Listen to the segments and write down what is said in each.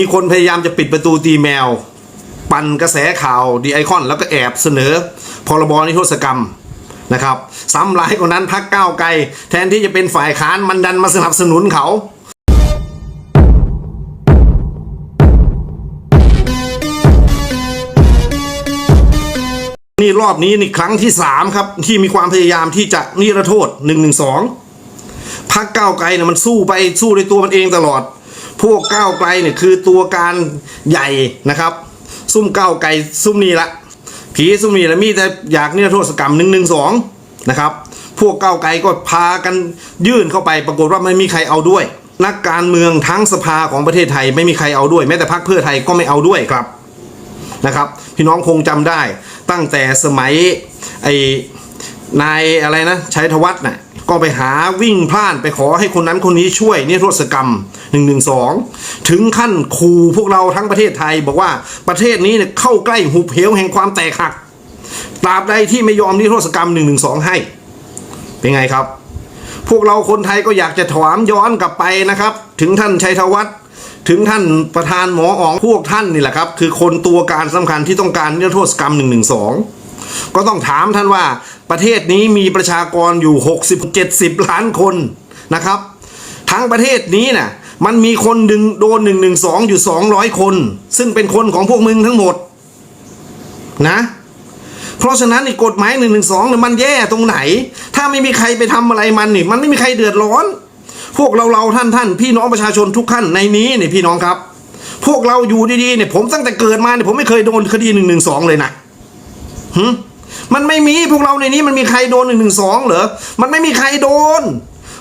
มีคนพยายามจะปิดประตูตีแมว ปั่นกระแสข่าวดีไอคอนแล้วก็แอบเสนอ พรบนิรโทษกรรมนะครับซ้ำร้ายกว่านั้นพักก้าวไกล แทนที่จะเป็นฝ่ายค้านมันดันมาสนับสนุนเขานี่รอบนี้นี่ครั้งที่สามครับ ที่มีความพยายามที่จะนิรโทษหนึ่งหนึ่งสองพักเก้าไกลเนี่ยมันสู้ไปสู้ด้วยตัวมันเองตลอด พวกก้าวไกลเนี่ยคือตัวการใหญ่นะครับ ซุ่มก้าวไกลซุ่มนี่ละผีซุ่มนี่ละมีแต่อยากนิรโทษกรรมหนึ่งหนึ่งสองนะครับพวกก้าวไกลก็พากันยื่นเข้าไปปรากฏว่าไม่มีใครเอาด้วย นักการเมืองทั้งสภาของประเทศไทยไม่มีใครเอาด้วย แม้แต่พรรคเพื่อไทยก็ไม่เอาด้วยครับนะครับ พี่น้องคงจำได้ตั้งแต่สมัยไอ นายอะไรนะชัยธวัฒน์น่ะก็ไปหาวิ่งพลานไปขอให้คนนั้นคนนี้ช่วยนิรโทษกรรม1นึถึงขั้นคูพวกเราทั้งประเทศไทย บอกว่าประเทศนี้เนี่ยเข้าใกล้หุบเหวแห่งความแตกหักตราบใดที่ไม่ยอมนิรโทษกรรม1นึให้ เป็นไงครับ พวกเราคนไทยก็อยากจะถามย้อนกลับไปนะครับ ถึงท่านชัยธวัฒน์ถึงท่านประธานหมออ๋องพวกท่านนี่แหละครับ คือคนตัวการสำคัญที่ต้องการนิรโทษกรรม1นึก็ต้องถามท่านว่า ประเทศนี้มีประชากรอยู่ 60-70 ล้านคนนะครับ ทั้งประเทศนี้น่ะมันมีคนดึงโดน1นึอยู่200คน ซึ่งเป็นคนของพวกมึงทั้งหมด นะ เพราะฉะนั้นอ้กฎหมาย1นึเนี่ยมันแย่ตรงไหน ถ้าไม่มีใครไปทำอะไรมันนี่ มันไม่มีใครเดือดร้อน พวกเราเราท่านท่านพี่น้องประชาชนทุกท่านในนี้เนี่ยพี่น้องครับ พวกเราอยู่ดีๆเนี่ยผมตั้งแต่เกิดมาเนี่ยผมไม่เคยโดนคดี1นึเลยนะหึ มันไม่มีพวกเราในนี้มันมีใครโดน1นึเหรอ มันไม่มีใครโดน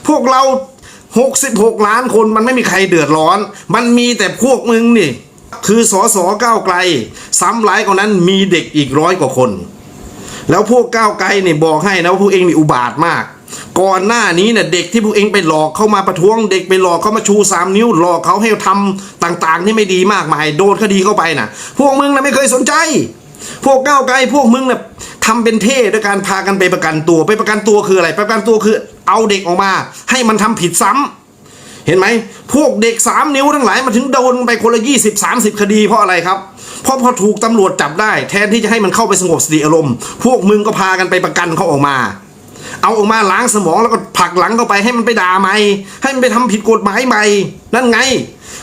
พวกเรา66ล้านคนมันไม่มีใครเดือดร้อน มันมีแต่พวกมึงนี่ คือสอสอก้าวไกล ซ้ำร้ายกว่านั้นมีเด็กอีกร้อยกว่าคน แล้วพวกก้าวไกลเนี่ยบอกให้นะว่าพวกเองนี่อุบาทมาก ก่อนหน้านี้เนี่ยเด็กที่พวกเองไปหลอกเข้ามาประท้วง เด็กไปหลอกเข้ามาชูสามนิ้ว หลอกเขาให้ทำต่างๆ ที่ไม่ดีมากมายโดนคดีเข้าไปน่ะ พวกมึงน่ะไม่เคยสนใจ พวกก้าวไกลพวกมึงน่ะ ทำเป็นเท่ด้วยการพากันไปประกันตัวไปประกันตัวคืออะไรประกันตัวคือ เอาเด็กออกมา ให้มันทำผิดซ้ำเห็นไหมพวกเด็กสามนิ้วทั้งหลายมันถึงโดนไปคนละยี่สิบสามสิบคดีเพราะอะไรครับเพราะพอถูกตำรวจจับได้ แทนที่จะให้มันเข้าไปสงบสติอารมณ์ พวกมึงก็พากันไปประกันเขาออกมา เอาออกมาล้างสมองแล้วก็ผลักหลังเข้าไปให้มันไปด่าใหม่ให้มันไปทำผิดกฎหมายใหม่นั่นไง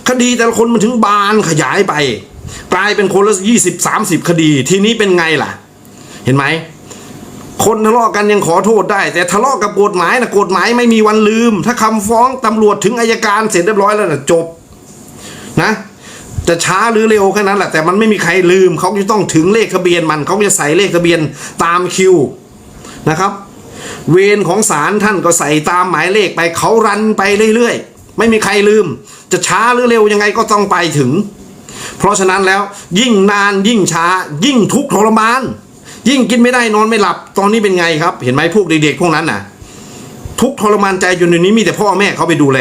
คดีแต่ละคนมันถึงบานขยายไป กลายเป็นคนละยี่สิบสามสิบคดี ทีนี้เป็นไงล่ะ เห็นไหมคนทะเลาะกันยังขอโทษได้ แต่ทะเลาะกับกฎหมายนะกฎหมายไม่มีวันลืม ถ้าคำฟ้องตำรวจถึงอายการเสร็จเรียบร้อยแล้วนะจบนะจะช้าหรือเร็วแค่นั้นแหละแต่มันไม่มีใครลืมเขาจะต้องถึงเลขทะเบียนมันเขาจะใส่เลขทะเบียนตามคิวนะครับ เวรของศาลท่านก็ใส่ตามหมายเลขไปเขารันไปเรื่อยๆ ไม่มีใครลืม จะช้าหรือเร็วยังไงก็ต้องไปถึง เพราะฉะนั้นแล้วยิ่งนานยิ่งช้ายิ่งทุกข์ทรมาน ยิ่งกินไม่ได้นอนไม่หลับตอนนี้เป็นไงครับ เห็นไหมพวกเด็กๆพวกนั้นน่ะ ทุกทรมานใจจนเดี๋ยวนี้มีแต่พ่อแม่เขาไปดูแล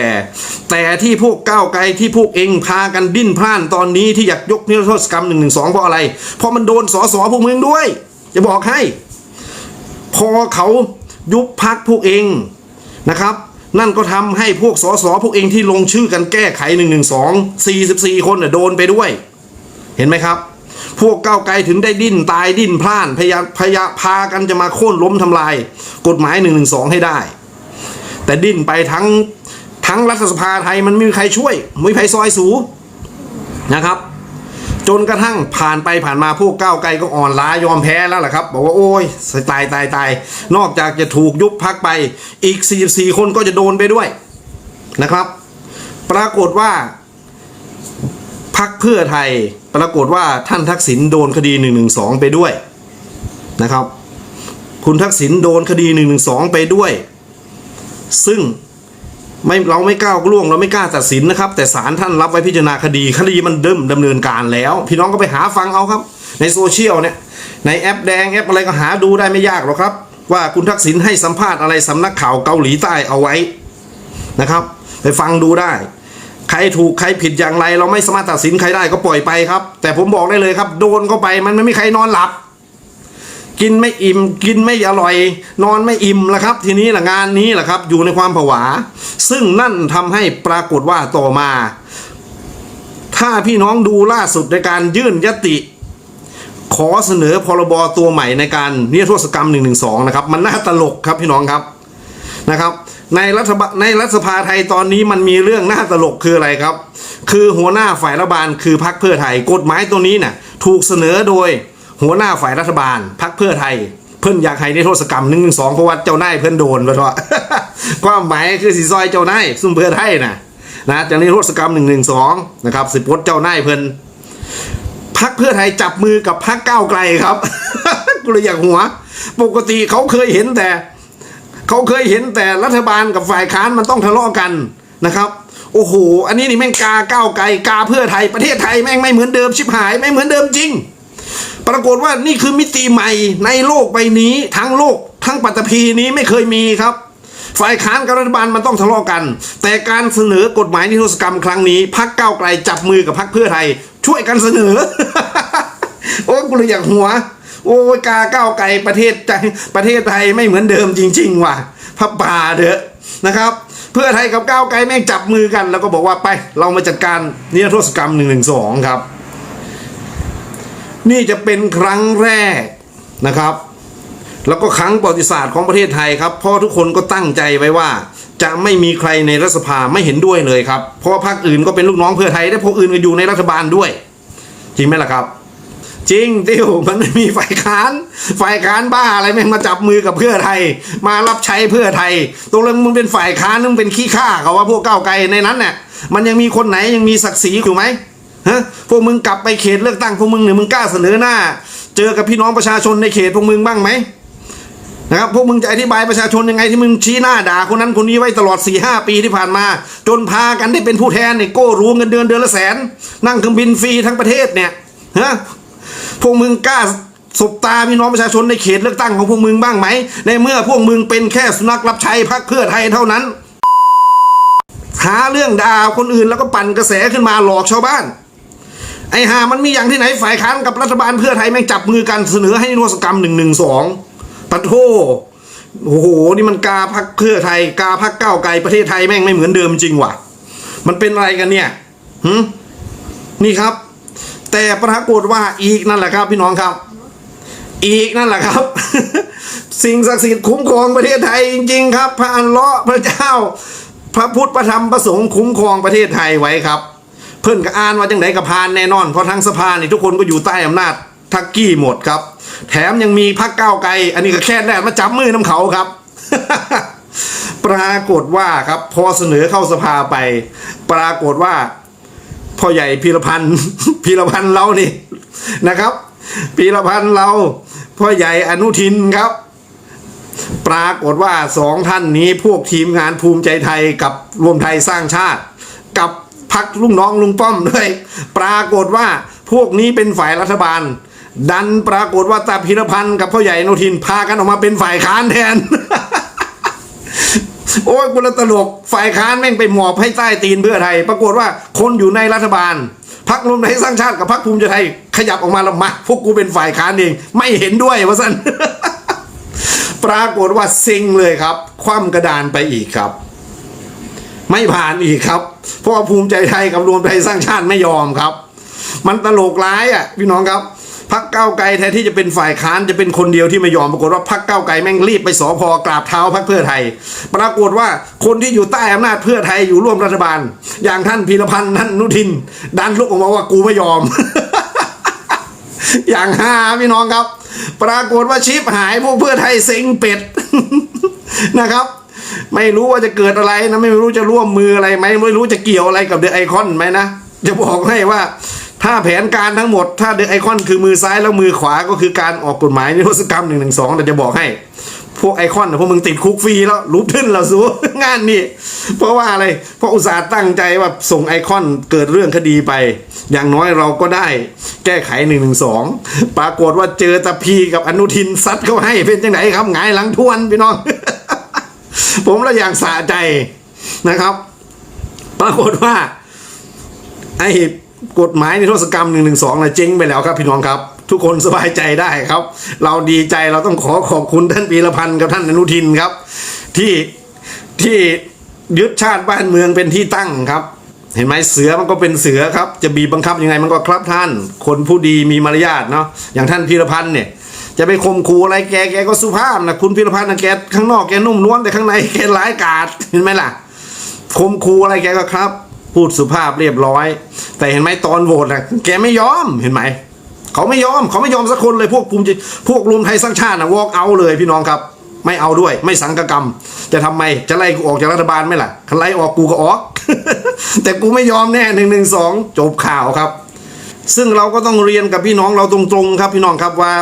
แต่ที่พวกก้าวไกลที่พวกเองพากันดิ้นพล่านตอนนี้ที่อยากยกนิรโทษกรรมหนึ่งหนึ่งสองเพราะอะไรเพราะมันโดนสอสอพวกมึงด้วยจะบอกให้ พอเขายุบพักพวกเองนะครับ นั่นก็ทำให้พวกสสพวกเองที่ลงชื่อกันแก้ไข1นึ44คนน่ะโดนไปด้วย เห็นไหมครับ พวกก้าวไกลถึงได้ดิ้นตายดิ้นพล่านพยาพยาพากันจะมาโค่นล้มทำลาย กฎหมาย1นึให้ได้ แต่ดิ้นไปทั้งทั้งรัฐสภาไทยมันไม่มีใครช่วยไม่มีใครซอยสูนะครับ จนกระทั่งผ่านไปผ่านมาพวกก้าวไกลก็อ่อนล้ายอมแพ้แล้วล่ะครับ บอกว่าโอ้ยตายตายตายนอกจากจะถูกยุบพักไปอีก 44 คนก็จะโดนไปด้วยนะครับ ปรากฏว่า พักเพื่อไทยปรากฏว่าท่านทักษิณโดนคดี1นึไปด้วยนะครับ คุณทักษิณโดนคดี1นึไปด้วย ซึ่งไม่เราไม่กล้าล่วงเราไม่กล้าตัดสินนะครับ แต่ศาลท่านรับไว้พิจารณาคดีคดีมันเริ่มดำเนินการแล้ว พี่น้องก็ไปหาฟังเอาครับ ในโซเชียลเนี่ยในแอปแดงแอปอะไรก็หาดูได้ไม่ยากหรอกครับ ว่าคุณทักษิณให้สัมภาษณ์อะไรสำนักข่าวเกาหลีใต้เอาไว้นะครับ ไปฟังดูได้ รถูกใครผิดอย่างไรเราไม่สามารถตัดสินใครได้ก็ปล่อยไปครับ แต่ผมบอกได้เลยครับ โดนเข้าไปมันไม่มีใครนอนหลับ กินไม่อิ่มกินไม่อร่อย นอนไม่อิ่มละครับ ทีนี้ละงานนี้แหละครับ อยู่ในความผวา ซึ่งนั่นทำให้ปรากฏว่าต่อมา ถ้าพี่น้องดูล่าสุดในการยื่นยติ ขอเสนอพรบตัวใหม่ในการนิรโทษกรรม1นึนะครับ มันน่าตลกครับพี่น้องครับนะครับ ในรัฐบาลในรัฐสภาไทยตอนนี้มันมีเรื่องน่าตลกคืออะไรครับ คือหัวหน้าฝ่ายรัฐบาลคือพรรคเพื่อไทยกฎหมายตัวนี้น่ะถูกเสนอโดยหัวหน้าฝ่ายรัฐบาลพรรคเพื่อไทย เพิ่นอยากให้นิรโทษกรรมหนึ่งหนึ่งสองเพราะว่าเจ้านายเพิ่นโดนไปทว่าความหมายคือสีซอยเจ้านายซุ่มเพื่อไทยน่ะนะจากนิรโทษกรรมหนึ่งหนึ่งสองนะครับสิปลดเจ้านายเพิ่นพักเพื่อไทยจับมือกับพักก้าวไกลครับกูเลยอยากหัว ปกติเขาเคยเห็นแต่ เขาเคยเห็นแต่รัฐบาลกับฝ่ายค้านมันต้องทะเลาะกันนะครับ โอ้โห อันนี้นี่แม่งกาก้าวไกลกาเพื่อไทยประเทศไทยแม่งไม่เหมือนเดิมชิบหายไม่เหมือนเดิมจริง ปรากฏว่านี่คือมิติใหม่ในโลกใบนี้ทั้งโลกทั้งปัตตภีนี้ไม่เคยมีครับฝ่ายค้านกับรัฐบาลมันต้องทะเลาะกัน แต่การเสนอกฎหมายนิรโทษกรรมครั้งนี้พักเก้าไกลจับมือกับพักเพื่อไทย ช่วยกันเสนอ โอ้กูเลยอยากหัว โอ้ยกาก้าวไกลประเทศใจประเทศไทยไม่เหมือนเดิมจริง ๆ ว่ะพับป่าเถอะนะครับ เพื่อไทยกับก้าวไกลแม่งจับมือกัน แล้วก็บอกว่าไป เรามาจัดการนิรโทษกรรมหนึ่งหนึ่งสองครับ นี่จะเป็นครั้งแรกนะครับ แล้วก็ครั้งประวัติศาสตร์ของประเทศไทยครับเพราะทุกคนก็ตั้งใจไว้ว่าจะไม่มีใครในรัฐสภาไม่เห็นด้วยเลยครับ เพราะพรรคอื่นก็เป็นลูกน้องเพื่อไทยและพวกอื่นก็อยู่ในรัฐบาลด้วย จริงไหมล่ะครับ จริงติวมันไม่มีฝ่ายค้าน ฝ่ายค้านบ้าอะไรแม่งมาจับมือกับเพื่อไทย มารับใช้เพื่อไทยตกลงมึงเป็นฝ่ายค้านมึงเป็นขี้ข้าเขาว่าพวกก้าวไกลในนั้นเนี่ยมันยังมีคนไหนยังมีศักดิ์ศรีอยู่ไหมฮะพวกมึงกลับไปเขตเลือกตั้งพวกมึงเนี่ยมึงกล้าเสนอหน้า เจอกับพี่น้องประชาชนในเขตพวกมึงบ้างไหมนะครับพวกมึงจะอธิบายประชาชนยังไงที่มึงชี้หน้าด่าคนนั้นคนนี้ไว้ตลอด4ี่หปีที่ผ่านมา จนพากันได้เป็นผู้แทนเนี่ยโก้รู้เงินเดือนเดือนละแสน นั่งเครื่องบินฟรีทั้งประเทศเนี่ยฮะ พวกมึงกล้าสบตาพี่น้องประชาชนในเขตเลือกตั้งของพวกมึงบ้างไหม ในเมื่อพวกมึงเป็นแค่สุนัขรับใช้พรรคเพื่อไทยเท่านั้น หาเรื่องด่าคนอื่นแล้วก็ปั่นกระแสขึ้นมาหลอกชาวบ้าน ไอ้หามันมีอย่างที่ไหนฝ่ายค้านกับรัฐบาลเพื่อไทยแม่งจับมือกันเสนอให้นิรโทษกรรมหนึ่งหนึ่งสองปะโทโอ้โห นี่มันกาพักเพื่อไทย กาพักก้าไกลประเทศไทยแม่งไม่เหมือนเดิมจริงว่ะ มันเป็นอะไรกันเนี่ยหึนี่ครับ แต่ปรากฏว่าอีกนั่นแหละครับพี่น้องครับ อีกนั่นแหละครับ สิ่งศักดิ์สิทธิ์คุ้มครองประเทศไทยจริง ๆ ครับ พระอันเลาะห์พระเจ้า พระพุทธพระธรรมพระสงฆ์คุ้มครองประเทศไทยไว้ครับ เพิ่นก็อ่านว่าจังไดกับพานแน่นอนเพราะทั้งสภานี่ทุกคนก็อยู่ใต้อำนาจทักกี้หมดครับ แถมยังมีพักก้าวไกล อันนี้ก็แค่แรกมาจับมือน้ำเขาครับ ปรากฏว่าครับพอเสนอเข้าสภาไป ปรากฏว่า พ่อใหญ่พีรพันธ์พีรพันธ์เรานี่นะครับพีรพันธ์เรา พ่อใหญ่อนุทินครับ ปรากฏว่าสองท่านนี้พวกทีมงานภูมิใจไทยกับรวมไทยสร้างชาติ กับพักลุงน้องลุงป้อมด้วยปรากฏว่าพวกนี้เป็นฝ่ายรัฐบาล ดันปรากฏว่าตาพิรพันธ์กับพ่อใหญ่อนุทินพากันออกมาเป็นฝ่ายค้านแทน โอ้ยกุลตลกฝ่ายค้านแม่งไปหมอบให้ใต้ตีนเพื่อไทย ปรากฏว่าคนอยู่ในรัฐบาลพักรวมไทยสร้างชาติกับพักภูมิใจไทย ขยับออกมาและมาพวกกูเป็นฝ่ายค้านเองไม่เห็นด้วยวะสันปรากฏว่าซิงเลยครับ คว่ำกระดานไปอีกครับ ไม่ผ่านอีกครับ เพราะภูมิใจไทยกับรวมไทยสร้างชาติไม่ยอมครับ มันตลกร้ายอะพี่น้องครับ พักเก้าไกลแทนที่จะเป็นฝ่ายค้านจะเป็นคนเดียวที่ไม่ยอมปรากฏว่าพักเก้าไกลแม่งรีบไปสอพอกราบเท้าพักเพื่อไทย ปรากฏว่าคนที่อยู่ใต้อำนาจเพื่อไทยอยู่ร่วมรัฐบาล อย่างท่านพีรพันธ์ท่านนุทิน ดันลุกออกมาว่ากูไม่ยอม อย่างห้าพี่น้องครับ ปรากฏว่าชิปหายพวกเพื่อไทยเซ็งเป็ดนะครับไม่รู้ว่าจะเกิดอะไรนะ ไม่รู้จะร่วมมืออะไรไหมไม่รู้จะเกี่ยวอะไรกับเดอะไอคอนไหมนะ จะบอกให้ว่า ถ้าแผนการทั้งหมด ถ้าเดอะไอคอนคือมือซ้ายแล้วมือขวาก็คือการออกกฎหมายนิรโทษกรรมหนึ่งหนึ่งสองแต่จะบอกให้ พวกไอคอนพวกมึงติดคุกฟรีแล้วรูปทึ้นเราสู้งานนี้เพราะว่าอะไรเพราะอุตสาห์ตั้งใจว่าส่งไอคอนเกิดเรื่องคดีไป อย่างน้อยเราก็ได้แก้ไขหนึ่งหนึ่งสองปรากฏว่าเจอตะพีกับอนุทินซัดเขาให้เป็นจังไหนครับหงายหลังทวนพี่น้อง ผมละอย่างสะใจนะครับ ปรากฏว่าไอ กฎหมายในโทษกรรมหนึ่งหนึ่งสองนะเจ๊งไปแล้วครับพี่น้องครับ ทุกคนสบายใจได้ครับ เราดีใจเราต้องขอขอบคุณท่านปีรพันธ์กับท่านอนุทินครับ ที่ที่ยึดชาติบ้านเมืองเป็นที่ตั้งครับ เห็นไหมเสือมันก็เป็นเสือครับ จะบีบบังคับยังไงมันก็ครับท่าน คนผู้ดีมีมารยาทเนาะอย่างท่านพีรพันธ์เนี่ยจะไปข่มขู่อะไรแกแกก็สุภาพนะคุณพีรพันธ์นะแกข้างนอกแกนุ่มนวลแต่ข้างในแกร้ายกาจเห็นไหมล่ะข่มขู่อะไรแกก็ครับ พูดสุภาพเรียบร้อย แต่เห็นไหมตอนโหวตนะแกไม่ยอมเห็นไหมเขาไม่ยอมเขาไม่ยอมสักคนเลยพวกภูมิพวกรวมไทยสร้างชาตินะวอกเอาเลยพี่น้องครับ ไม่เอาด้วย ไม่สังกกรรม จะทำไมจะไล่กูออกจากรัฐบาลไหมล่ะคันไล่ออกกูก็ออก แต่กูไม่ยอมแน่หนึ่งหนึ่งสองจบข่าวครับ ซึ่งเราก็ต้องเรียนกับพี่น้องเราตรงๆครับ พี่น้องครับว่า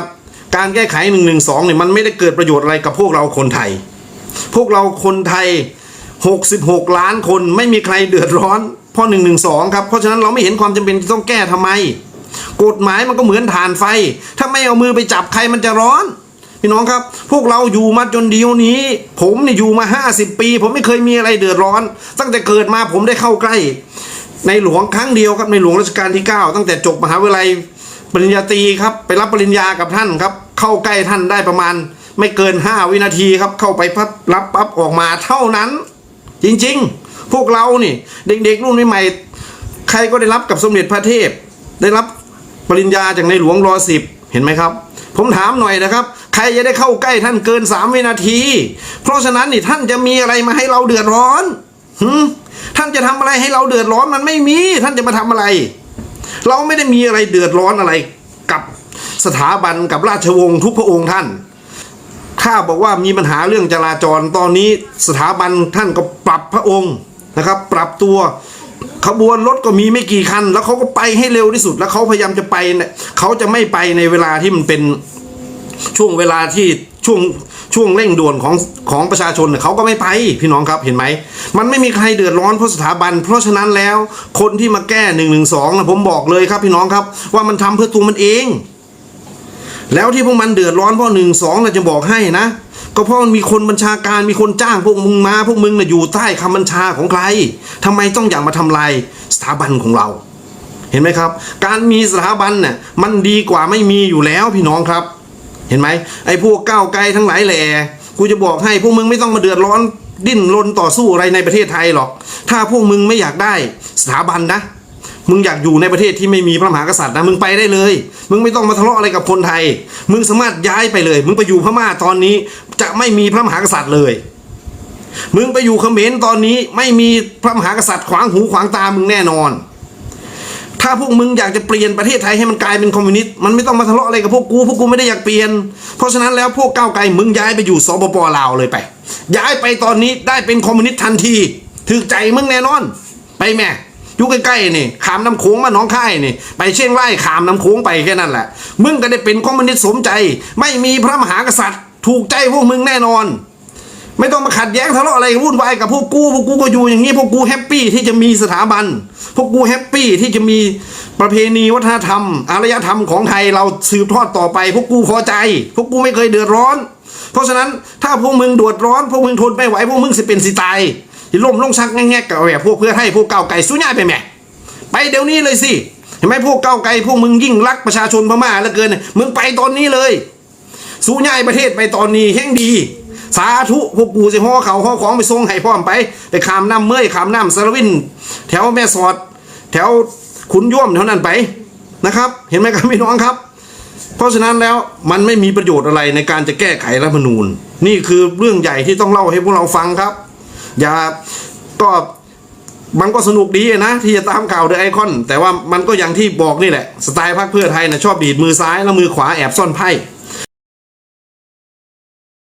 การแก้ไขหนึ่งหนึ่งสองเนี่ยมันไม่ได้เกิดประโยชน์อะไรกับพวกเราคนไทย พวกเราคนไทย 66 ล้านคนไม่มีใครเดือดร้อน เพราะ1นึครับเพราะฉะนั้นเราไม่เห็นความจำเป็นต้องแก้ทำไม กฎหมายมันก็เหมือนถ่านไฟ ถ้าไม่เอามือไปจับใครมันจะร้อนพี่น้องครับ พวกเราอยู่มาจนเดียวนี้ ผมเนี่ยอยู่มา 50 ปี ผมไม่เคยมีอะไรเดือดร้อน ตั้งแต่เกิดมาผมได้เข้าใกล้ ในหลวงครั้งเดียวครับในหลวงรัชกาลที่ 9 ตั้งแต่จบมหาวิทยาลัยปริญญาตรีครับไปรับปริญญากับท่านครับ เข้าใกล้ท่านได้ประมาณ ไม่เกิน 5 วินาทีครับเข้าไปพับรับปั๊บออกมาเท่านั้น จริง ๆ พวกเรานี่ เด็กๆรุ่นใหม่ๆใครก็ได้รับกับสมเด็จพระเทพ ได้รับปริญญาจากในหลวงรอสิบเห็นไหมครับ ผมถามหน่อยนะครับ ใครจะได้เข้าใกล้ท่านเกิน3วินาที เพราะฉะนั้นนี่ท่านจะมีอะไรมาให้เราเดือดร้อนท่านจะทำอะไรให้เราเดือดร้อนมันไม่มี ท่านจะมาทำอะไร เราไม่ได้มีอะไรเดือดร้อนอะไรกับสถาบันกับราชวงศ์ทุกพระองค์ท่าน ถ้าบอกว่ามีปัญหาเรื่องจราจรตอนนี้สถาบันท่านก็ปรับพระองค์ นะครับ ปรับตัวขบวนรถก็มีไม่กี่คัน แล้วเขาก็ไปให้เร็วที่สุด แล้วเขาพยายามจะไปเนี่ยเขาจะไม่ไปในเวลาที่มันเป็นช่วงเวลาที่ช่วงช่วงเร่งด่วนของของประชาชนเนี่ยเขาก็ไม่ไปพี่น้องครับเห็นไหม มันไม่มีใครเดือดร้อนเพราะสถาบัน เพราะฉะนั้นแล้วคนที่มาแก้หนึ่งหนึ่งสองนะผมบอกเลยครับพี่น้องครับ ว่ามันทำเพื่อตัวมันเอง แล้วที่พวกมันเดือดร้อนเพราะหนึ่งสองเราจะบอกให้นะ ก็เพราะมันมีคนบัญชาการมีคนจ้างพวกมึงมา พวกมึงน่ะอยู่ใต้คำบัญชาของใครทำไมต้องอยากมาทำลายสถาบันของเรา เห็นไหมครับ การมีสถาบันน่ะมันดีกว่าไม่มีอยู่แล้วพี่น้องครับ เห็นไหมไอ้พวกก้าวไกลทั้งหลายแหล่กูจะบอกให้พวกมึงไม่ต้องมาเดือดร้อนดิ้นรนต่อสู้อะไรในประเทศไทยหรอก ถ้าพวกมึงไม่อยากได้สถาบันนะ มึงอยากอยู่ในประเทศที่ไม่มีพระมหากษัตริย์นะมึงไปได้เลย มึงไม่ต้องมาทะเลาะอะไรกับคนไทย มึงสามารถย้ายไปเลย มึงไปอยู่พม่าตอนนี้ จะไม่มีพระมหากษัตริย์เลย มึงไปอยู่เขมรตอนนี้ไม่มีพระมหากษัตริย์ขวางหูขวางตามึงแน่นอน ถ้าพวกมึงอยากจะเปลี่ยนประเทศไทยให้มันกลายเป็นคอมมิวนิสต์มันไม่ต้องมาทะเลาะอะไรกับพวกกูพวกกูไม่ได้อยากเปลี่ยน เพราะฉะนั้นแล้วพวกก้าวไกลมึงย้ายไปอยู่สปปลาวเลยไป ย้ายไปตอนนี้ได้เป็นคอมมิวนิสต์ทันทีถือใจมึงแน่นอน ไปแม่ อยู่ใกล้ๆนี่ขามน้ำโขงมาหน้องค่ายนี่ไปเชียงรายขามน้ำโขงไปแค่นั้นแหละมึงก็ได้เป็นคอมมิวนิสต์สมใจ ไม่มีพระมหากษัตริย์ ถูกใจพวกมึงแน่นอน ไม่ต้องมาขัดแย้งทะเลาะอะไรวุ่นวายกับพวกกูพวกกูก็อยู่อย่างนี้พวกกูแฮปปี้ที่จะมีสถาบัน พวกกูแฮปปี้ที่จะมีประเพณีวัฒนธรรม อารยธรรมของไทยเราสืบทอดต่อไป พวกกูพอใจ พวกกูไม่เคยเดือดร้อน เพราะฉะนั้นถ้าพวกมึงเดือดร้อน พวกมึงทนไม่ไหวพวกมึงสิเป็นสิตาย ที่ล่มลงชักแง่ๆกับแบบพวกเพื่อให้พวกเก่าไก่สู้ง่ายไปแม่ไปเดี๋ยวนี้เลยสิเห็นไหมพวกเก้าไกลพวกมึงยิ่งรักประชาชนพม่าเหลือเกินมึงไปตอนนี้เลย สู้ง่ายประเทศไปตอนนี้แห่งดี สาธุพวกกูจะห่อเขาห่อของไปส่งให้พร้อมไปไปขามน้ำเมื่อยขามน้ำสารวิน แถวแม่สอด แถวขุนย่วมแถวนั้นไปนะครับ เห็นไหมครับพี่น้องครับ เพราะฉะนั้นแล้วมันไม่มีประโยชน์อะไรในการจะแก้ไขรัฐธรรมนูญ นี่คือเรื่องใหญ่ที่ต้องเล่าให้พวกเราฟังครับ อย่าก็มันก็สนุกดีนะที่จะตามข่าวเดอะไอคอน แต่ว่ามันก็อย่างที่บอกนี่แหละ สไตล์พรรคเพื่อไทยนะชอบดีดมือซ้ายแล้วมือขวาแอบซ่อนไพ่